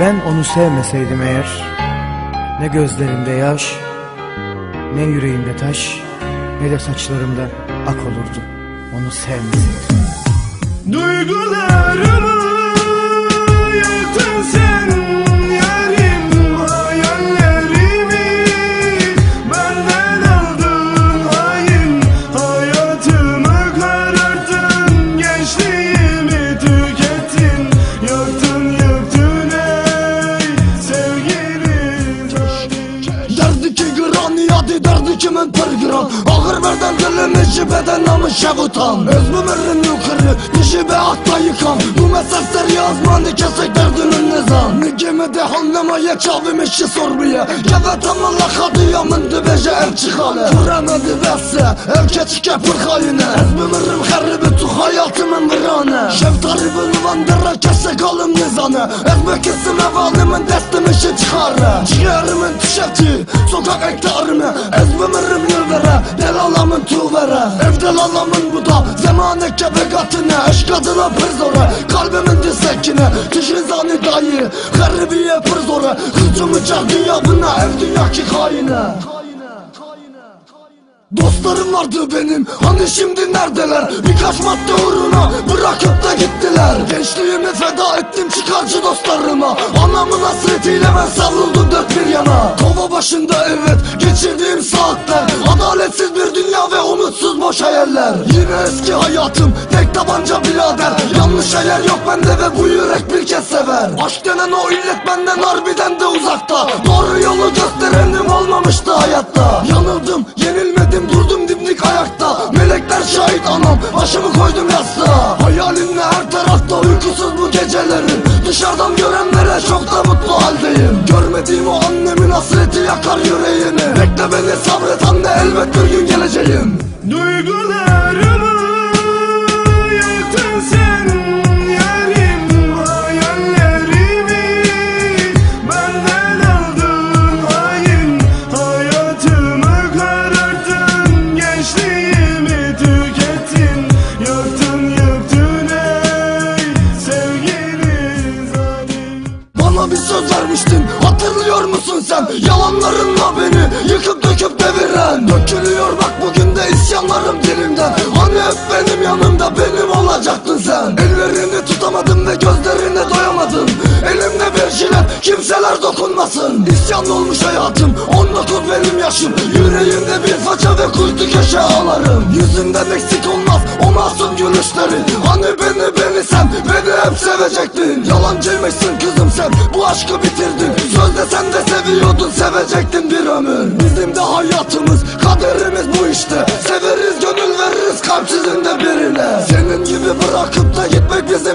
Ben onu sevmeseydim eğer Ne gözlerinde yaş Ne yüreğimde taş Ne de saçlarımda ak olurdu Onu sevmeseydim. Duygularımı kimin per gran Ağır verden dilimi jibeden namı şevutan Özmümerin yukarı dişi be akla yıkan. Bu mesafler yazmanı kesek derdinin nizam. Nigime de hanlamaya çavim işi sormaya Gevet ama lakadı yamındı beje ev çıkalı. Kuramadı vesse ev keçike pırkayını Özmümerim haribi tu hayatımın virane Şeftari bulvandıra kese kalım nizanı. Ezmek isim evalimin destim işi çıkarı. Ciğerimin tişeti sokak ektarımı Ezmemirim yılvere delalamın tuvere. Ev delalamın bu da zamane kebegatine Eşk adına pır zora kalbimin disekine Tişin zani dayı. Garibiye pır zora Hıcımı çak dünya buna ev dünya ki haine Dostlarım vardı benim hani şimdi neredeler? Birkaç madde uğruna bırakıp da gittiler. Gençliğimi feda ettim çıkarcı dostlarıma. Anamın hasretiyle ben savruldum dört bir yana. Kova başında evet geçirdiğim saatler. Adaletsiz bir dünya ve umutsuz boş hayaller. Yine eski hayatım tek tabanca birader. Yanlış hayal yok bende ve bu yürek bir kez sever. Aşk denen o illet benden harbiden de uzakta. Doğru yolu gösterenim olmamıştı hayatta. Yanıldım yenilmedim durdum dimdik ayakta. Melekler şahit anam başımı koydum Görmediğim o annemin hasreti yakar yüreğimi Bekle beni sabret anne elbet bir gün geleceğim. Duygularımı Yalanlarınla beni yıkıp döküp deviren. Dökülüyor bak bugün de isyanlarım dilimden Hani hep benim yanımda benim olacaktın sen. Ellerini tutamadım ve gözlerine doyamadım. Elimde bir jilet kimseler dokunmasın. İsyan olmuş hayatım 19 benim yaşım. Yüreğimde bir faça ve kuytu köşe ağlarım. Yüzünden eksik olmaz o masum gülüşlerin Hani beni beni sen beni hep sevecektin. Yalancıymışsın kızım sen bu aşkı bitirdin. Sözde sen de seviyordun sevecektin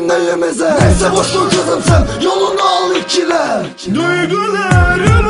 neyimize Neyse boş ver kızım sen yolunu al ikile. Duygularımı